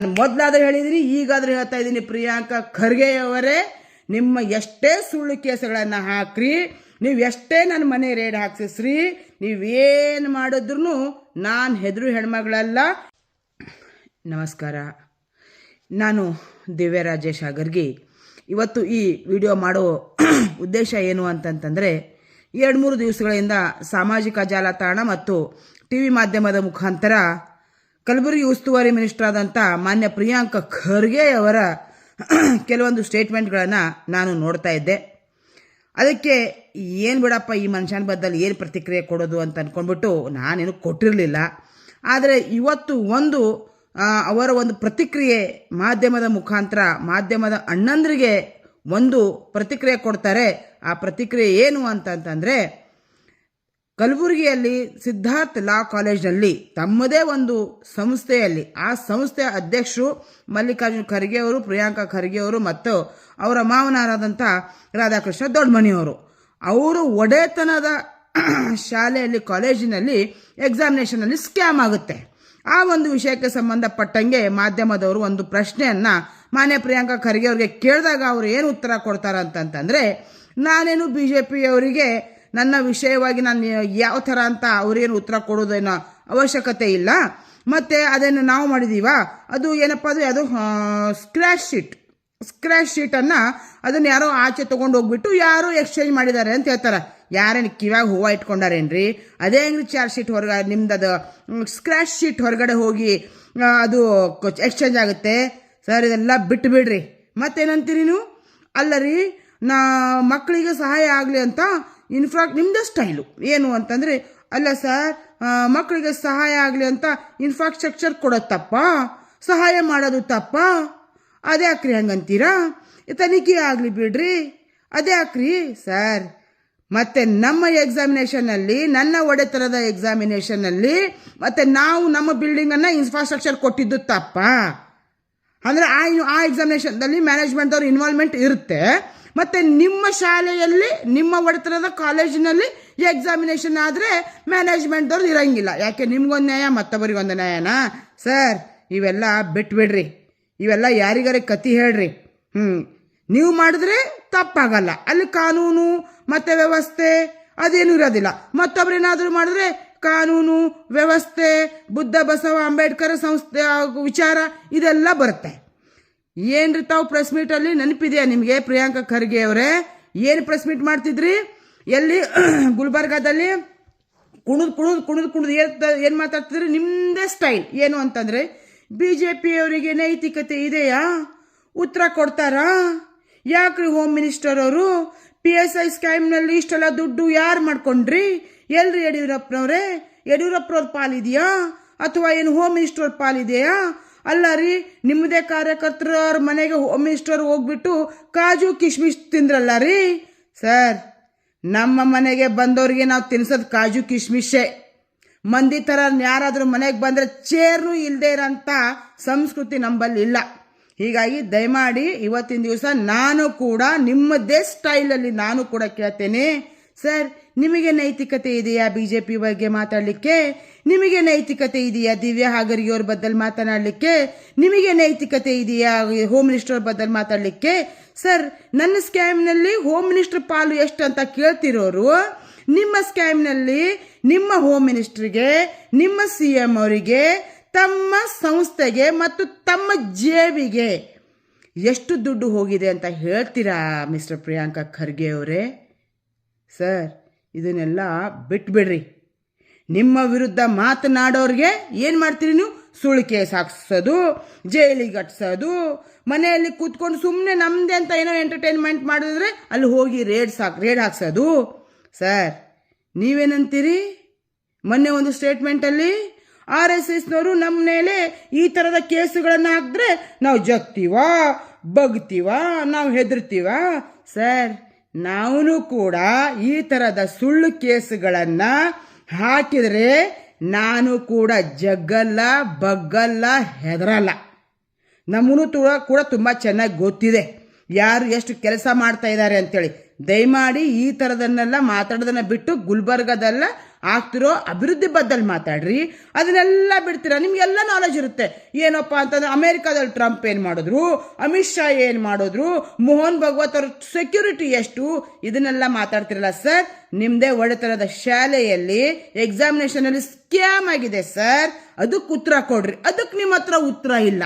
ಮೊದಲಾದ್ರೂ ಹೇಳಿದ್ರಿ, ಈಗಾದ್ರೂ ಹೇಳ್ತಾ ಇದ್ದೀನಿ. ಪ್ರಿಯಾಂಕಾ ಖರ್ಗೆಯವರೇ ನಿಮ್ಮ ಎಷ್ಟೇ ಸುಳ್ಳು ಕೇಸುಗಳನ್ನು ಹಾಕ್ರಿ, ನೀವು ಎಷ್ಟೇ ನನ್ನ ಮನೆ ರೇಡ್ ಹಾಕ್ಸಿಸ್ರಿ ನೀವೇನು ಮಾಡಿದ್ರು ನಾನು ಹೆದರು ಹೆಣ್ಮಗಳಲ್ಲ. ನಮಸ್ಕಾರ. ನಾನು ದಿವ್ಯ ರಾಜೇಶ್ ಆಗರ್ಗಿ ಇವತ್ತು ಈ ವಿಡಿಯೋ ಮಾಡೋ ಉದ್ದೇಶ ಏನು ಅಂತಂತಂದರೆ, ಎರಡು ಮೂರು ದಿವಸಗಳಿಂದ ಸಾಮಾಜಿಕ ಜಾಲತಾಣ ಮತ್ತು ಟಿ ವಿ ಮಾಧ್ಯಮದ ಮುಖಾಂತರ ಕಲಬುರಗಿ ಉಸ್ತುವಾರಿ ಮಿನಿಸ್ಟರ್ ಆದಂಥ ಮಾನ್ಯ ಪ್ರಿಯಾಂಕ ಖರ್ಗೆ ಅವರ ಕೆಲವೊಂದು ಸ್ಟೇಟ್ಮೆಂಟ್ಗಳನ್ನು ನಾನು ನೋಡ್ತಾ ಇದ್ದೆ. ಅದಕ್ಕೆ ಏನು ಬಿಡಪ್ಪ ಈ ಮನುಷ್ಯನ ಬದ್ದಲ್ಲಿ ಏನು ಪ್ರತಿಕ್ರಿಯೆ ಕೊಡೋದು ಅಂತ ಅಂದ್ಕೊಂಡ್ಬಿಟ್ಟು ನಾನೇನು ಕೊಟ್ಟಿರಲಿಲ್ಲ. ಆದರೆ ಇವತ್ತು ಒಂದು ಅವರ ಒಂದು ಪ್ರತಿಕ್ರಿಯೆ ಮಾಧ್ಯಮದ ಮುಖಾಂತರ, ಮಾಧ್ಯಮದ ಅಣ್ಣಂದ್ರಿಗೆ ಒಂದು ಪ್ರತಿಕ್ರಿಯೆ ಕೊಡ್ತಾರೆ. ಆ ಪ್ರತಿಕ್ರಿಯೆ ಏನು ಅಂತಂತಂದರೆ ಕಲಬುರಗಿಯಲ್ಲಿ ಸಿದ್ಧಾರ್ಥ್ ಲಾ ಕಾಲೇಜ್ನಲ್ಲಿ ತಮ್ಮದೇ ಒಂದು ಸಂಸ್ಥೆಯಲ್ಲಿ, ಆ ಸಂಸ್ಥೆಯ ಅಧ್ಯಕ್ಷರು ಮಲ್ಲಿಕಾರ್ಜುನ್ ಖರ್ಗೆ ಅವರು, ಪ್ರಿಯಾಂಕಾ ಖರ್ಗೆ ಅವರು ಮತ್ತು ಅವರ ಮಾವನರಾದಂಥ ರಾಧಾಕೃಷ್ಣ ದೊಡ್ಡಮನಿಯವರು ಅವರು. ಒಡೆತನದ ಶಾಲೆಯಲ್ಲಿ, ಕಾಲೇಜಿನಲ್ಲಿ ಎಕ್ಸಾಮಿನೇಷನಲ್ಲಿ ಸ್ಕ್ಯಾಮ್ ಆಗುತ್ತೆ. ಆ ಒಂದು ವಿಷಯಕ್ಕೆ ಸಂಬಂಧಪಟ್ಟಂಗೆ ಮಾಧ್ಯಮದವರು ಒಂದು ಪ್ರಶ್ನೆಯನ್ನು ಮಾನ್ಯ ಪ್ರಿಯಾಂಕಾ ಖರ್ಗೆ ಅವರಿಗೆ ಕೇಳಿದಾಗ ಅವರು ಏನು ಉತ್ತರ ಕೊಡ್ತಾರೆ ಅಂತಂತಂದರೆ, ನಾನೇನು ಬಿ ಜೆ ಪಿಯವರಿಗೆ ನನ್ನ ವಿಷಯವಾಗಿ ನಾನು ಯಾವ ಥರ ಅಂತ ಅವರೇನು ಉತ್ತರ ಕೊಡೋದೇನೋ ಅವಶ್ಯಕತೆ ಇಲ್ಲ. ಮತ್ತು ಅದನ್ನು ನಾವು ಮಾಡಿದೀವ? ಅದು ಏನಪ್ಪ ಅದು ಅದು ಸ್ಕ್ರ್ಯಾಚ್ ಶೀಟ್ ಸ್ಕ್ರ್ಯಾಚ್ ಶೀಟನ್ನು ಅದನ್ನು ಯಾರೋ ಆಚೆ ತೊಗೊಂಡು ಹೋಗ್ಬಿಟ್ಟು ಯಾರೋ ಎಕ್ಸ್ಚೇಂಜ್ ಮಾಡಿದ್ದಾರೆ ಅಂತ ಹೇಳ್ತಾರೆ. ಯಾರೇನು ಕಿವ್ಯಾಗ ಹೂವು ಇಟ್ಕೊಂಡಾರೇನ್ರಿ? ಅದೇ ಹೆಂಗ್ರಿ ಚಾರ್ಜ್ ಶೀಟ್ ಹೊರಗ, ನಿಮ್ದು ಸ್ಕ್ರ್ಯಾಚ್ ಶೀಟ್ ಹೊರಗಡೆ ಹೋಗಿ ಅದು ಎಕ್ಸ್ಚೇಂಜ್ ಆಗುತ್ತೆ. ಸರ್, ಇದೆಲ್ಲ ಬಿಟ್ಟು ಬಿಡ್ರಿ ಮತ್ತೇನಂತೀರಿ ನೀವು? ಅಲ್ಲ ರೀ ನಾ ಮಕ್ಕಳಿಗೆ ಸಹಾಯ ಆಗಲಿ ಅಂತ ಇನ್ಫ್ರಾಕ್ಟ್ ನಿಮ್ಮದೇ ಸ್ಟೈಲು ಏನು ಅಂತಂದರೆ, ಅಲ್ಲ ಸರ್ ಮಕ್ಕಳಿಗೆ ಸಹಾಯ ಆಗಲಿ ಅಂತ ಇನ್ಫ್ರಾಸ್ಟ್ರಕ್ಚರ್ ಕೊಡೋದು ತಪ್ಪ? ಸಹಾಯ ಮಾಡೋದು ತಪ್ಪ? ಅದೇ ಹಾಕ್ರಿ ಹಂಗಂತೀರಾ? ತನಿಖೆ ಆಗಲಿ ಬಿಡ್ರಿ. ಅದೇ ಹಾಕ್ರಿ ಸರ್ ಮತ್ತು ನಮ್ಮ ಎಕ್ಸಾಮಿನೇಷನಲ್ಲಿ ನನ್ನ ಒಡೆತನದ ಎಕ್ಸಾಮಿನೇಷನಲ್ಲಿ ಮತ್ತು ನಾವು ನಮ್ಮ ಬಿಲ್ಡಿಂಗನ್ನು ಇನ್ಫ್ರಾಸ್ಟ್ರಕ್ಚರ್ ಕೊಟ್ಟಿದ್ದು ತಪ್ಪ? ಅಂದರೆ ಆ ಆ ಎಕ್ಸಾಮಿನೇಷನ್ದಲ್ಲಿ ಮ್ಯಾನೇಜ್ಮೆಂಟ್ದವ್ರ ಇನ್ವಾಲ್ವ್ಮೆಂಟ್ ಇರುತ್ತೆ. ಮತ್ತು ನಿಮ್ಮ ಶಾಲೆಯಲ್ಲಿ, ನಿಮ್ಮ ಒಡೆತನದ ಕಾಲೇಜಿನಲ್ಲಿ ಎಕ್ಸಾಮಿನೇಷನ್ ಆದರೆ ಮ್ಯಾನೇಜ್ಮೆಂಟ್ದವ್ರು ಇರೋಂಗಿಲ್ಲ. ಯಾಕೆ, ನಿಮ್ಗೊಂದು ನ್ಯಾಯ, ಮತ್ತೊಬ್ಬರಿಗೊಂದು ನ್ಯಾಯನಾ? ಸರ್ ಇವೆಲ್ಲ ಬಿಟ್ಬಿಡ್ರಿ. ಇವೆಲ್ಲ ಯಾರಿಗಾರ ಕತಿ ಹೇಳ್ರಿ. ಹ್ಞೂ ನೀವು ಮಾಡಿದ್ರೆ ತಪ್ಪಾಗಲ್ಲ. ಅಲ್ಲಿ ಕಾನೂನು, ಮತ್ತು ವ್ಯವಸ್ಥೆ, ಅದೇನು ಇರೋದಿಲ್ಲ. ಮತ್ತೊಬ್ಬರೇನಾದರೂ ಮಾಡಿದ್ರೆ ಕಾನೂನು, ವ್ಯವಸ್ಥೆ, ಬುದ್ಧ ಬಸವ ಅಂಬೇಡ್ಕರ್ ಸಂಸ್ಥೆ ವಿಚಾರ, ಇದೆಲ್ಲ ಬರುತ್ತೆ. ಏನ್ರಿ ತಾವು ಪ್ರೆಸ್ ಮೀಟಲ್ಲಿ ನೆನಪಿದೆಯಾ ನಿಮಗೆ ಪ್ರಿಯಾಂಕಾ ಖರ್ಗೆ ಅವರೇ? ಏನು ಪ್ರೆಸ್ ಮೀಟ್ ಮಾಡ್ತಿದ್ರಿ? ಎಲ್ಲಿ? ಗುಲ್ಬರ್ಗಾದಲ್ಲಿ? ಕುಣಿದು ಕುಣಿದು ಕುಣಿದು ಕುಣಿದು ಏನು ಏನು ಮಾತಾಡ್ತಿದ್ರಿ? ನಿಮ್ಮದೇ ಸ್ಟೈಲ್ ಏನು ಅಂತಂದರೆ ಬಿ ಜೆ ಪಿಯವರಿಗೆ ನೈತಿಕತೆ ಇದೆಯಾ? ಉತ್ತರ ಕೊಡ್ತಾರಾ? ಯಾಕ್ರಿ ಹೋಮ್ ಮಿನಿಸ್ಟರ್ ಅವರು? ಪಿ ಎಸ್ ಐ ಸ್ಕ್ಯಾಮ್ನಲ್ಲಿ ಇಷ್ಟೆಲ್ಲ ದುಡ್ಡು ಯಾರು ಮಾಡ್ಕೊಂಡ್ರಿ? ಎಲ್ರಿ ಯಡಿಯೂರಪ್ಪನವ್ರೆ? ಯಡಿಯೂರಪ್ಪನವ್ರ ಪಾಲಿದೆಯಾ? ಅಥವಾ ಏನು ಹೋಮ್ ಮಿನಿಸ್ಟರ್ ಪಾಲಿದೆಯಾ? ಅಲ್ಲ ರೀ ನಿಮ್ಮದೇ ಕಾರ್ಯಕರ್ತರ ಮನೆಗೆ ಹೋಮ್ ಮಿನಿಸ್ಟರ್ ಹೋಗ್ಬಿಟ್ಟು ಕಾಜು ಕಿಶ್ಮಿಶ್ ತಿಂದ್ರಲ್ಲ ರೀ? ಸರ್, ನಮ್ಮ ಮನೆಗೆ ಬಂದವ್ರಿಗೆ ನಾವು ತಿನ್ಸೋದು ಕಾಜು ಕಿಶ್ಮಿಶೆ. ಮಂದಿ ಥರ ಯಾರಾದರೂ ಮನೆಗೆ ಬಂದರೆ ಚೇರ್ನು ಇಲ್ಲದೆ ಇರೋಂಥ ಸಂಸ್ಕೃತಿ ನಂಬಲ್ಲಿ ಇಲ್ಲ. ಹೀಗಾಗಿ ದಯಮಾಡಿ ಇವತ್ತಿನ ದಿವಸ ನಾನು ಕೂಡ ನಿಮ್ಮದೇ ಸ್ಟೈಲಲ್ಲಿ ನಾನು ಕೂಡ ಕೇಳ್ತೇನೆ. ಸರ್, ನಿಮಗೆ ನೈತಿಕತೆ ಇದೆಯಾ ಬಿ ಜೆ ಪಿ ಬಗ್ಗೆ ಮಾತಾಡಲಿಕ್ಕೆ? ನಿಮಗೆ ನೈತಿಕತೆ ಇದೆಯಾ ದಿವ್ಯ ಹಾಗರಿಯವ್ರ ಬದ್ದಲ್ಲಿ ಮಾತನಾಡಲಿಕ್ಕೆ? ನಿಮಗೆ ನೈತಿಕತೆ ಇದೆಯಾ ಹೋಮ್ ಮಿನಿಸ್ಟರ್ ಬದ್ದಲ್ಲಿ ಮಾತಾಡಲಿಕ್ಕೆ? ಸರ್, ನನ್ನ ಸ್ಕ್ಯಾಮ್ನಲ್ಲಿ ಹೋಮ್ ಮಿನಿಸ್ಟರ್ ಪಾಲು ಎಷ್ಟು ಅಂತ ಕೇಳ್ತಿರೋರು? ನಿಮ್ಮ ಸ್ಕ್ಯಾಮ್ನಲ್ಲಿ ನಿಮ್ಮ ಹೋಮ್ ಮಿನಿಸ್ಟ್ರಿಗೆ, ನಿಮ್ಮ ಸಿ ಎಂ ಅವರಿಗೆ, ತಮ್ಮ ಸಂಸ್ಥೆಗೆ ಮತ್ತು ತಮ್ಮ ಜೇಬಿಗೆ ಎಷ್ಟು ದುಡ್ಡು ಹೋಗಿದೆ ಅಂತ ಹೇಳ್ತೀರಾ ಮಿಸ್ಟರ್ ಪ್ರಿಯಾಂಕಾ ಖರ್ಗೆ ಅವರೇ? ಸರ್, ಇದನ್ನೆಲ್ಲ ಬಿಟ್ಬಿಡ್ರಿ. ನಿಮ್ಮ ವಿರುದ್ಧ ಮಾತನಾಡೋರಿಗೆ ಏನು ಮಾಡ್ತೀರಿ ನೀವು? ಸುಳ್ಳು ಕೇಸ್ ಹಾಕ್ಸೋದು, ಜೈಲಿಗೆ ಅಟ್ಸೋದು ಮನೆಯಲ್ಲಿ ಕೂತ್ಕೊಂಡು ಸುಮ್ಮನೆ ನಮ್ಮದೇ ಅಂತ ಏನೋ ಎಂಟರ್ಟೈನ್ಮೆಂಟ್ ಮಾಡಿದ್ರೆ ಅಲ್ಲಿ ಹೋಗಿ ರೇಡ್ ಸಾಕ್ ರೇಡ್ ಹಾಕ್ಸೋದು. ಸರ್, ನೀವೇನಂತೀರಿ? ಮೊನ್ನೆ ಒಂದು ಸ್ಟೇಟ್ಮೆಂಟಲ್ಲಿ ಆರ್ ಎಸ್ ಎಸ್ನವರು ನಮ್ಮ ಮೇಲೆ ಈ ಥರದ ಕೇಸುಗಳನ್ನು ಹಾಕಿದ್ರೆ ನಾವು ಜಗ್ತೀವ, ಬಗ್ತೀವ, ನಾವು ಹೆದರ್ತೀವ? ಸರ್ ನಾವು ಕೂಡ ಈ ಥರದ ಸುಳ್ಳು ಕೇಸುಗಳನ್ನು ಹಾಕಿದರೆ ನಾನು ಕೂಡ ಜಗ್ಗಲ್ಲ, ಬಗ್ಗಲ್ಲ, ಹೆದರಲ್ಲ. ನಮ್ಮನು ಕೂಡ ಕೂಡ ತುಂಬ ಚೆನ್ನಾಗಿ ಗೊತ್ತಿದೆ. ಯಾರು ಎಷ್ಟು ಕೆಲಸ ಮಾಡ್ತಾ ಇದ್ದಾರೆ ಅಂತೇಳಿ. ದಯಮಾಡಿ ಈ ಥರದನ್ನೆಲ್ಲ ಮಾತಾಡೋದನ್ನು ಬಿಟ್ಟು ಗುಲ್ಬರ್ಗದಲ್ಲ ಆಗ್ತಿರೋ ಅಭಿವೃದ್ಧಿ ಬದ್ದಲ್ಲಿ ಮಾತಾಡ್ರಿ, ಅದನ್ನೆಲ್ಲ ಬಿಡ್ತೀರ? ನಿಮಗೆಲ್ಲ ನಾಲೆಜ್ ಇರುತ್ತೆ. ಏನಪ್ಪ ಅಂತಂದ್ರೆ, ಅಮೇರಿಕಾದಲ್ಲಿ ಟ್ರಂಪ್ ಏನು ಮಾಡಿದ್ರು? ಅಮಿತ್ ಶಾ ಏನು ಮಾಡಿದ್ರು? ಮೋಹನ್ ಭಗವತ್ ಅವ್ರ ಸೆಕ್ಯೂರಿಟಿ ಎಷ್ಟು? ಇದನ್ನೆಲ್ಲ ಮಾತಾಡ್ತಿರಲ್ಲ ಸರ್. ನಿಮ್ಮದೇ ಒಡೆತನದ ಶಾಲೆಯಲ್ಲಿ ಎಕ್ಸಾಮಿನೇಷನಲ್ಲಿ ಸ್ಕ್ಯಾಮ್ ಆಗಿದೆ ಸರ್. ಅದಕ್ಕೆ ಉತ್ತರ ಕೊಡ್ರಿ. ಅದಕ್ಕೆ ನಿಮ್ಮ ಹತ್ರ ಉತ್ತರ ಇಲ್ಲ.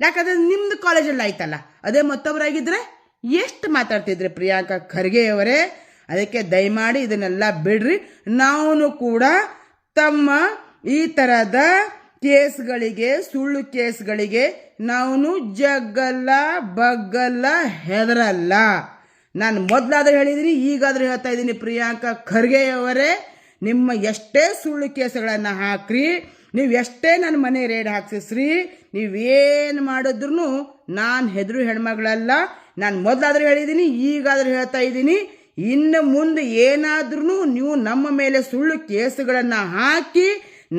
ಯಾಕಂದ್ರೆ ನಿಮ್ದು ಕಾಲೇಜಲ್ಲಿ ಆಯ್ತಲ್ಲ. ಅದೇ ಮತ್ತೊಬ್ಬರಾಗಿದ್ರೆ ಎಷ್ಟು ಮಾತಾಡ್ತಿದ್ರಿ ಪ್ರಿಯಾಂಕಾ ಖರ್ಗೆಯವರೇ ಅದಕ್ಕೆ ದಯಮಾಡಿ ಇದನ್ನೆಲ್ಲ ಬಿಡ್ರಿ. ನಾವು ಕೂಡ ತಮ್ಮ ಈ ಥರದ ಕೇಸ್ಗಳಿಗೆ, ಸುಳ್ಳು ಕೇಸ್ಗಳಿಗೆ ನಾವು ಜಗ್ಗಲ್ಲ, ಬಗ್ಗಲ್ಲ, ಹೆದರಲ್ಲ. ನಾನು ಮೊದಲಾದ್ರೂ ಹೇಳಿದ್ದೀನಿ ಈಗಾದ್ರೂ ಹೇಳ್ತಾ ಇದ್ದೀನಿ ಪ್ರಿಯಾಂಕಾ ಖರ್ಗೆಯವರೇ, ನಿಮ್ಮ ಎಷ್ಟೇ ಸುಳ್ಳು ಕೇಸ್ಗಳನ್ನು ಹಾಕ್ರಿ, ನೀವು ಎಷ್ಟೇ ನನ್ನ ಮನೆ ರೇಡ್ ಹಾಕ್ಸಿಸ್ರಿ ನೀವೇನು ಮಾಡಿದ್ರು ನಾನು ಹೆದರು ಹೆಣ್ಮಗಳಲ್ಲ. ನಾನು ಮೊದಲಾದ್ರೂ ಹೇಳಿದ್ದೀನಿ ಈಗಾದ್ರೂ ಹೇಳ್ತಾ ಇದ್ದೀನಿ. ಇನ್ನು ಮುಂದೆ ಏನಾದ್ರೂ ನೀವು ನಮ್ಮ ಮೇಲೆ ಸುಳ್ಳು ಕೇಸುಗಳನ್ನು ಹಾಕಿ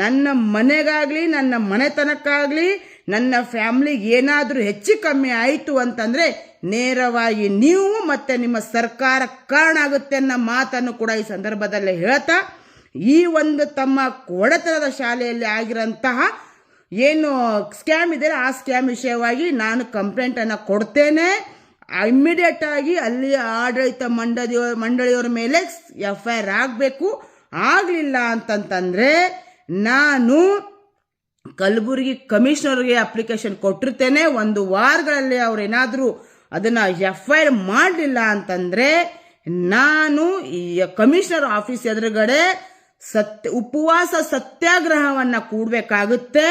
ನನ್ನ ಮನೆಗಾಗಲಿ, ನನ್ನ ಮನೆತನಕ್ಕಾಗಲಿ, ನನ್ನ ಫ್ಯಾಮ್ಲಿಗೆ ಏನಾದರೂ ಹೆಚ್ಚು ಕಮ್ಮಿ ಆಯಿತು ಅಂತಂದರೆ ನೇರವಾಗಿ ನೀವು ಮತ್ತು ನಿಮ್ಮ ಸರ್ಕಾರ ಕಾರಣ ಆಗುತ್ತೆ ಅನ್ನೋ ಮಾತನ್ನು ಕೂಡ ಈ ಸಂದರ್ಭದಲ್ಲಿ ಹೇಳ್ತಾ, ಈ ಒಂದು ತಮ್ಮ ಒಡೆತನದ ಶಾಲೆಯಲ್ಲಿ ಆಗಿರೋಂತಹ ಏನು ಸ್ಕ್ಯಾಮ್ ಇದೆ ಆ ಸ್ಕ್ಯಾಮ್ ವಿಷಯವಾಗಿ ನಾನು ಕಂಪ್ಲೇಂಟನ್ನು ಕೊಡ್ತೇನೆ. ಇಮ್ಮಿಡಿಯೇಟ್ ಆಗಿ ಅಲ್ಲಿ ಆಡಳಿತ ಮಂಡಳಿಯ ಮಂಡಳಿಯವರ ಮೇಲೆ ಎಫ್ ಐ ಆರ್ ಆಗಬೇಕು. ಆಗಲಿಲ್ಲ ಅಂತಂತಂದರೆ ನಾನು ಕಲಬುರಗಿ ಕಮಿಷನರ್ಗೆ ಅಪ್ಲಿಕೇಶನ್ ಕೊಟ್ಟಿರ್ತೇನೆ. ಒಂದು ವಾರಗಳಲ್ಲಿ ಅವ್ರು ಏನಾದರೂ ಅದನ್ನು ಎಫ್ ಐ ಮಾಡಲಿಲ್ಲ ಅಂತಂದರೆ ನಾನು ಈ ಕಮಿಷನರ್ ಆಫೀಸ್ ಎದುರುಗಡೆ ಸತ್ಯ ಉಪವಾಸ ಸತ್ಯಾಗ್ರಹವನ್ನು ಕೂಡಬೇಕಾಗುತ್ತೆ.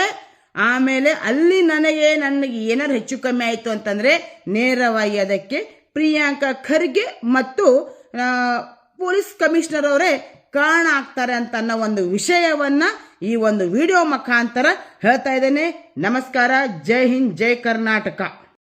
ಆಮೇಲೆ ಅಲ್ಲಿ ನನಗೆ ನನಗೆ ಏನಾದ್ರು ಹೆಚ್ಚು ಕಮ್ಮಿ ಆಯಿತು ಅಂತಂದರೆ ನೇರವಾಗಿ ಅದಕ್ಕೆ ಪ್ರಿಯಾಂಕಾ ಖರ್ಗೆ ಮತ್ತು ಪೊಲೀಸ್ ಕಮಿಷನರ್ ಅವರೇ ಕಾರಣ ಆಗ್ತಾರೆ ಅಂತ ಅನ್ನೋ ಒಂದು ವಿಷಯವನ್ನ ಈ ಒಂದು ವಿಡಿಯೋ ಮುಖಾಂತರ ಹೇಳ್ತಾ ಇದ್ದೇನೆ. ನಮಸ್ಕಾರ. ಜೈ ಹಿಂದ್, ಜೈ ಕರ್ನಾಟಕ.